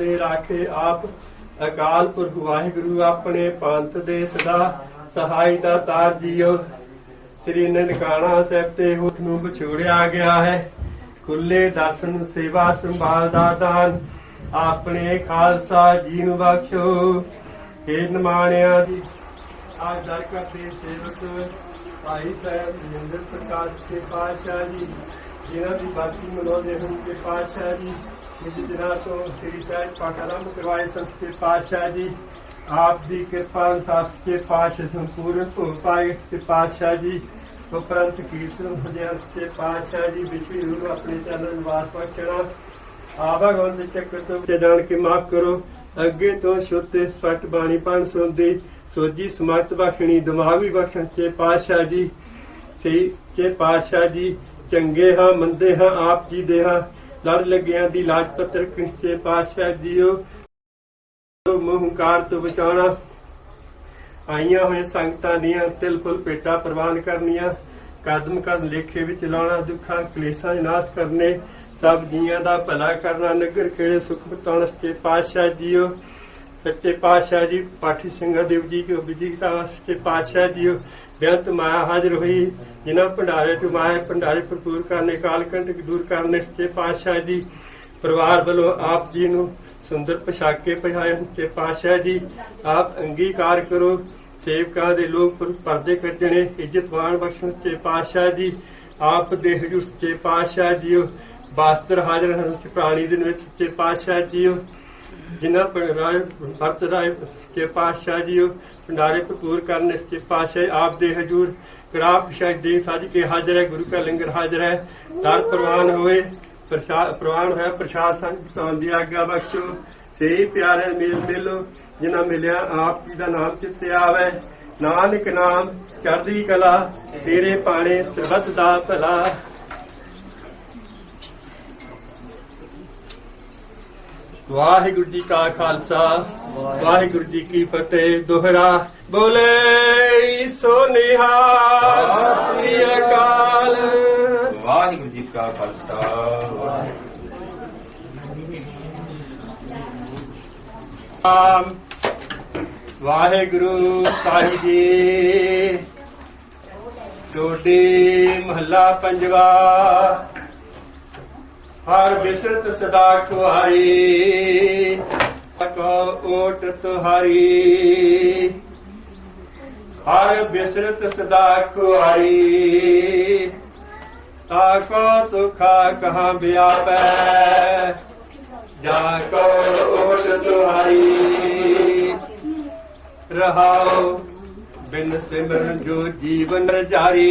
ਰਾਖੇ ਆਪ। ਅਕਾਲ ਪੁਰਖ ਵਾਹਿਗੁਰੂ ਆਪਣੇ ਪੰਥ ਦੇ ਸਦਾ ਸਹਾਈ ਦਾ ਤਾਰ ਜੀਓ। ਸ੍ਰੀ ਨਨਕਾਣਾ ਸਾਹਿਬ ਤੇ ਉਸ ਨੂੰ ਵਿਛੋੜਿਆ ਗਿਆ ਹੈ। ਖੁੱਲੇ ਦਰਸ਼ਨ, ਸੇਵਾ ਸੰਭਾਲ ਦਾ ਦਾਨ ਆਪਣੇ ਖਾਲਸਾ ਜੀ ਨੂੰ ਬਖਸ਼ੋ। ਹੇ ਨਿਮਾਣਿਆਂ ਦੀ ਆਜ ਦਰ ਕਰਦੇ ਸੇਵਕ ਭਾਈ ਸਾਹਿਬ ਜਿੰਦਰ ਪ੍ਰਕਾਸ਼ ਕੇ ਪਾਤਸ਼ਾਹ ਜੀ, ਜਿਨ੍ਹਾਂ ਦੀ ਬਾਕੀ ਮਨਾਉਂਦੇ ਹਨ ਕੇ ਪਾਤਸ਼ਾਹ ਜੀ ਇਸ ਦਿਨਾਂ ਤੋਂ ਸ੍ਰੀ ਸਾਹਿਬ ਪਾਠ ਆਰੰਭ ਕਰਵਾਏ ਸੰਤ ਪਾਤਸ਼ਾਹ ਜੀ। ਆਪ ਦੀ ਕਿਰਪਾ ਅਨੁਸਾਰ ਕੇ ਪਾਤਸ਼ਾਹ ਸੰਪੂਰਨ ਹੋ ਪਾਏ ਕੇ ਪਾਤਸ਼ਾਹ ਜੀ। ਉਪਰੰਤ ਕੀਰਤਨ ਹਜ਼ਾਰ ਕੇ ਪਾਤਸ਼ਾਹ ਜੀ ਵਿਸ਼ਵ ਨੂੰ ਆਪਣੇ ਚਰਨ ਨਿਵਾਸ ਬਖਸ਼ਣਾ ਆਵਾਗੋਂ ਦੇ ਚੱਕਰ ਤੋਂ ਜਾਣ ਕੇ ਮਾਫ ਕਰੋ। ਅੱਗੇ ਤੋਂ ਸ਼ੁੱਧ ਤੇ ਬਾਣੀ ਪੜ੍ਹਨ ਸੁਣਦੀ ਸੋਜੀ ਸਮਰਥ ਬਖਸ਼ਣੀ, ਦਿਮਾਗ ਵੀ ਬਖਸ਼ਣ ਤੇ ਪਾਤਸ਼ਾਹ ਜੀ। ਸਹੀ ਕੇ ਪਾਤਸ਼ਾਹ ਜੀ, ਚੰਗੇ ਹਾਂ, ਮੰਦੇ ਹਾਂ, ਆਪ ਜੀ ਦੇ ਹਾਂ। ਲੜ ਲੱਗਿਆਂ ਦੀ ਲਾਜ ਪੱਤਰ ਕਿਸਤੇ ਪਾਤਸ਼ਾਹ ਜੀਓ। ਮੋਹੰਕਾਰ ਤੋਂ ਬਚਾਉਣਾ। ਆਈਆਂ ਹੋਏ ਸੰਗਤਾਂ ਦੀਆਂ ਤਿਲ ਫੁੱਲ ਪੇਟਾ ਪ੍ਰਵਾਨ ਕਰਨੀਆਂ। ਕਦਮ ਕਦਮ ਲੇਖੇ ਵਿੱਚ ਲਾਉਣਾ, ਦੁੱਖਾਂ, ਕਲੇਸ਼ਾਂ ਦੇ ਨਾਸ਼ ਕਰਨੇ। ਸਭ ਜੀਆਂ ਦਾ ਭਲਾ ਕਰਨਾ, ਨਗਰ ਖੇੜੇ ਸੁਖ ਬਤਾਉਣ ਸੱਚੇ ਪਾਤਸ਼ਾਹ ਜੀਓ। ਸੱਚੇ ਪਾਤਸ਼ਾਹ ਜੀ, ਪਾਠੀ ਸਿੰਘਾਂ ਦੇਵ ਜੀ ਕੀ ਵਿਜੀਤਾ ਸੱਚੇ ਪਾਤਸ਼ਾਹ ਜੀਓ। ਬੇਅੰਤ ਮਾਇਆ ਹਾਜ਼ਰ ਹੋਈ, ਜਿਨ੍ਹਾਂ ਭੰਡਾਰੇ ਚ ਮਾਇਆ ਭੰਡਾਰੇ ਭਰਪੂਰ ਕਰਨੇ ਕਾਲ ਕੰਟਕ ਦੂਰ ਕਰਨੇ, ਸੱਚੇ ਪਾਤਸ਼ਾਹ ਜੀ, ਪਰਿਵਾਰ ਵੱਲੋਂ ਆਪ ਜੀ ਨੂੰ ਸੁੰਦਰ ਪੋਸ਼ਾਕੇ ਪਹਿਰਾਏ ਸੱਚੇ ਪਾਤਸ਼ਾਹ ਜੀ, ਆਪ ਅੰਗੀਕਾਰ ਕਰੋ। ਸੇਵਕਾਂ ਦੇ ਲੋਕ ਪਰਦੇ ਕੱਜਣੇ ਇੱਜ਼ਤਵਾਨ ਬਖਸ਼ਣ। ਸੱਚੇ ਪਾਤਸ਼ਾਹ ਜੀ, ਆਪ ਦੇ ਹਜੂਰ ਸੱਚੇ ਪਾਤਸ਼ਾਹ ਜੀਓ। ਬਾਸਤਰ ਹਾਜ਼ਰ ਹਨ ਸੱਚੇ ਪ੍ਰਾਣੀ ਦੇ ਵਿੱਚ ਸੱਚੇ ਪਾਤਸ਼ਾਹ ਜੀਓ। ਜਿਨ੍ਹਾਂ ਰਾਏ ਵਰਤ ਰਾਏ ਸੱਚੇ ਪਾਤਸ਼ਾਹ ਜੀਓ ਭੰਡਾਰੇ ਭਰਪੂਰ ਕਰਨ ਸੱਚੇ ਪਾਤਸ਼ਾਹ ਆਪ ਦੇ ਹਜੂਰ ਕੜਾ ਪ੍ਰਸ਼ਾਦ ਦੇ ਸਾਜ ਕੇ ਹਾਜ਼ਰ ਹੈ, ਗੁਰੂ ਕਾ ਲੰਗਰ ਹਾਜ਼ਰ ਹੈ। ਦਰ ਪ੍ਰਵਾਨ ਹੋਏ ਪ੍ਰਸ਼ਾਦ ਪ੍ਰਵਾਨ ਹੋਇਆ ਪ੍ਰਸ਼ਾਦ ਸੰਗ ਪਾਉਣ ਦੀ ਆਗਿਆ ਬਖਸ਼ੋ। ਸੇ ਪਿਆਰੇ ਮੇਲ ਮਿਲੋ, ਜਿਨ੍ਹਾਂ ਮਿਲਿਆ ਆਪ ਜੀ ਦਾ ਨਾਮ ਚਿੱਤੇ ਆਵੇ। ਨਾਨਕ ਨਾਮ ਚੜ੍ਹਦੀ ਕਲਾ, ਤੇਰੇ ਪਾਣੇ ਸਰਬੱਤ ਦਾ ਭਲਾ। ਵਾਹਿਗੁਰੂ ਜੀ ਕਾ ਖਾਲਸਾ ਵਾਹਿਗੁਰੂ ਜੀ ਕੀ ਫਤਿਹ। ਦੋਹਰਾ ਬੋਲੇ ਸੋ ਨਿਹਾਲ ਸ੍ਰੀ ਅਕਾਲ। ਵਾਹਿਗੁਰੂ ਜੀ ਕਾ ਖਾਲਸਾ। ਆਮ ਵਾਹਿਗੁਰੂ ਸਾਹਿਬ ਜੀ। ਟੋਡੀ ਮਹੱਲਾ ਪੰਜਵਾ ਹਰ ਬਿਸਰਤ ਸਦਾ ਕੁਹਾਰੀ ਕੋ ਓਟ ਤੁਹਾਰੀ। ਹਰ ਬਿਸਰਤ ਸਦਾ ਕੁਹਾਰੀ ਤਾਕੋ ਤੁਖਾ ਕਹਾਂ ਵਿਆਪੈ ਜਾ ਕੋ ਓਟ ਤੁਹਾਰੀ ਰਹਾਓ ਬਿਨ ਸਿਮਰਨ ਜੋ ਜੀਵਨ ਜਾਰੀ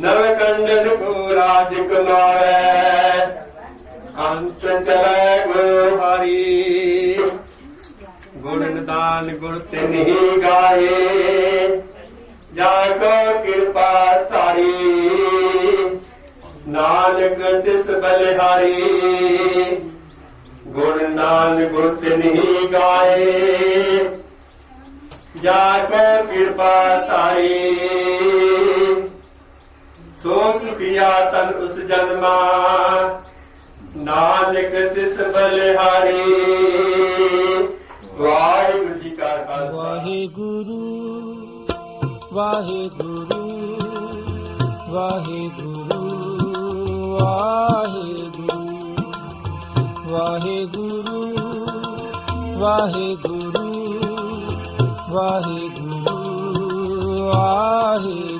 ਨਵ ਕੰਡਨ ਕੋ ਰਾਜ ਕੁਮਾਰੈ ਅੰਤ ਚਲੈ ਗੋ ਹਰੀ ਗੁਣ ਨਿਦਾਨ ਗੁਣ ਤਿਨਹੀ ਗਾਏ ਜਾ ਕੋ ਕਿਰਪਾ ਤਾਰੀ ਨਾਨਕ ਤਿਸ ਬਲਿਹਾਰੀ ਗੁਣ ਨਾਨ ਗੁਣ ਤਿਨਹੀ ਗਾਏ ਜਾ ਕੋ ਕਿਰਪਾ ਤਾਰੀ ਸੋ ਸੁਖਿਆ ਤਨ ਉਸ ਜਨਮਾ? ਨਾਨਕ ਤਿਸ ਬਲਿਹਾਰੀ। ਵਾਹਿਗੁਰੂ ਜੀ ਕਾ ਖਾਲਸਾ। ਵਾਹਿਗੁਰੂ ਵਾਹਿਗੁਰੂ ਵਾਹਿਗੁਰੂ ਵਾਹਿਗੁਰੂ ਵਾਹਿਗੁਰੂ ਵਾਹਿਗੁਰੂ ਵਾਹਿਗੁਰੂ ਵਾਹਿਗੁਰੂ।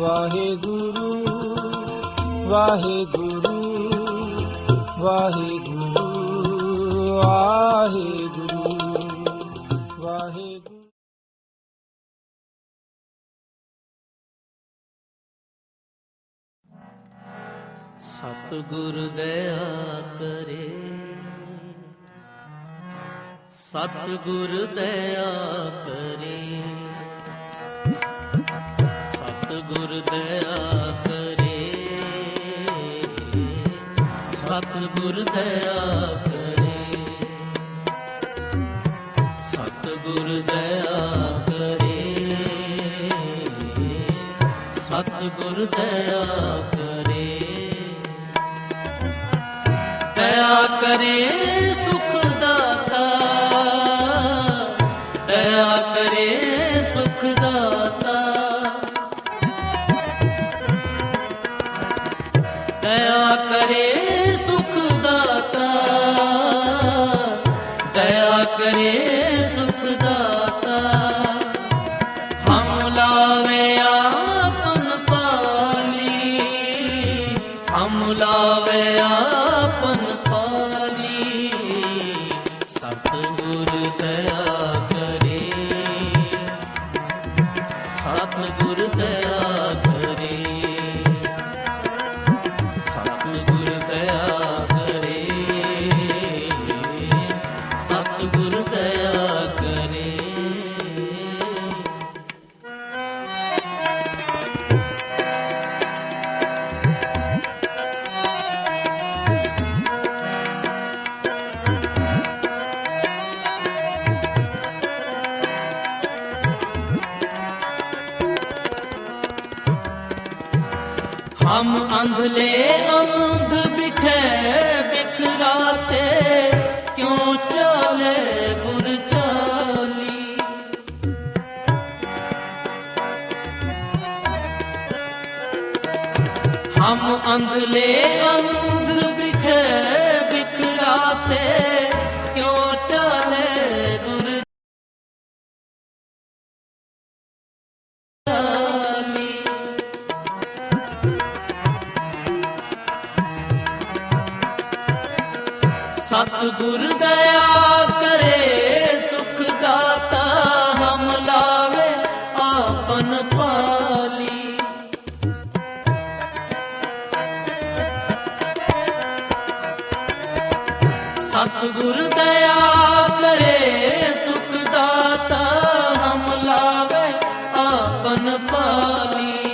ਵਾਹਿਗੁਰੂ ਵਾਹਿਗੁਰੂ ਵਾਹਿਗੁਰੂ ਵਾਹਿਗੁਰੂ ਸਤਿ ਸਤਿਗੁਰ ਦਇਆ ਕਰੇ। ਸਤਿਗੁਰ ਦਇਆ ਕਰੇ। ਦਇਆ ਕਰੇ। ਸਤਿਗੁਰ ਦਇਆ ਕਰੇ। ਸਤਿਗੁਰ ਦਇਆ ਕਰੇ। ਸਤਿਗੁਰ ਦਇਆ ਕਰੇ। ਦਇਆ ਕਰੇ। ਦਇਆ ਹਮ ਅੰਧਲੇ ਅੰਧ ਬਿਖੇ ਬਿਖਰਾਤੇ ਕਿਉਂ ਚਾਲੇ ਗੁਰ ਚਾਲੀ? ਹਮ ਅੰਧਲੇ ਅੰਧ ਬਿਖੇ ਬਿਖਰਾਤੇ ਕਿਉਂ ਸਤਿਗੁਰ ਦਇਆ ਕਰੇ, ਸੁਖ ਦਾਤਾ ਹਮ ਲਾਵੇ ਆਪਨ ਪਾਲੀ। ਸਤਿਗੁਰ ਦਇਆ ਕਰੇ, ਸੁਖ ਦਾਤਾ ਹਮ ਲਾਵੇ ਆਪਨ ਪਾਲੀ।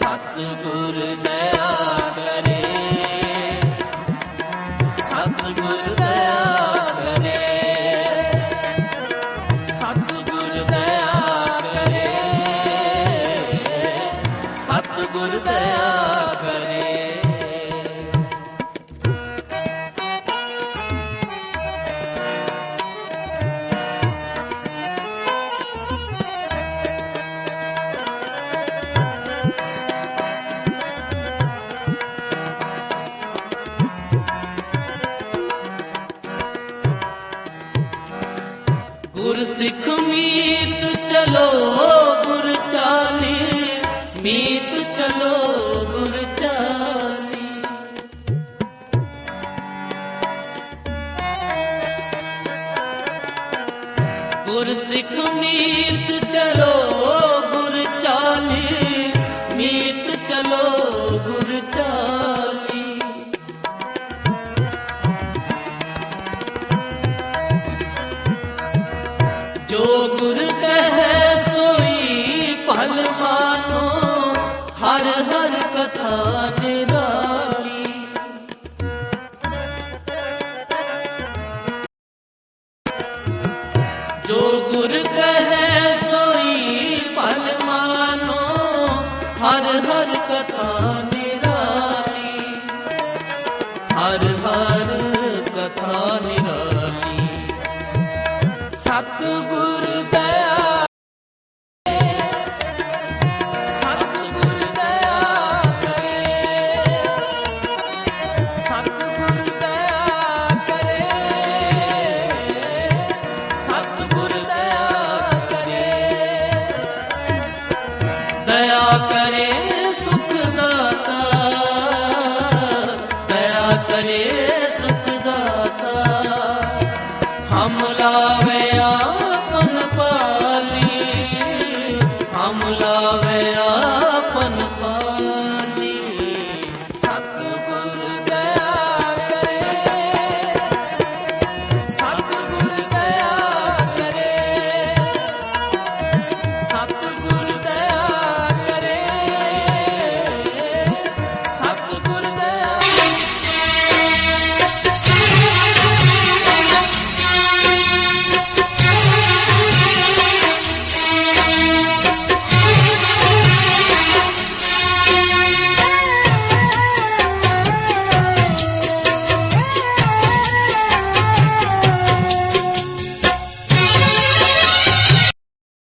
ਸਤਿਗੁਰ ਦਇਆ ਮੀਤ ਚਲੋ ਗੁਰ ਚਾਲੀ। ਗੁਰ ਸਿੱਖ ਮੀਤ ਚਲੋ ਗੁਰ ਚਾਲੀ, ਮੀਤ ਚਲੋ ਗੁਰ ਚਾਲੀ। ਜੋ ਗੁਰ ਹਰ ਹਰ ਕਥਾ ਨਿਰਾਲੀ। ਹਰ ਹਰ ਕਥਾ ਨਿਰਾਲੀ। ਸਤਿਗੁਰ राम लावे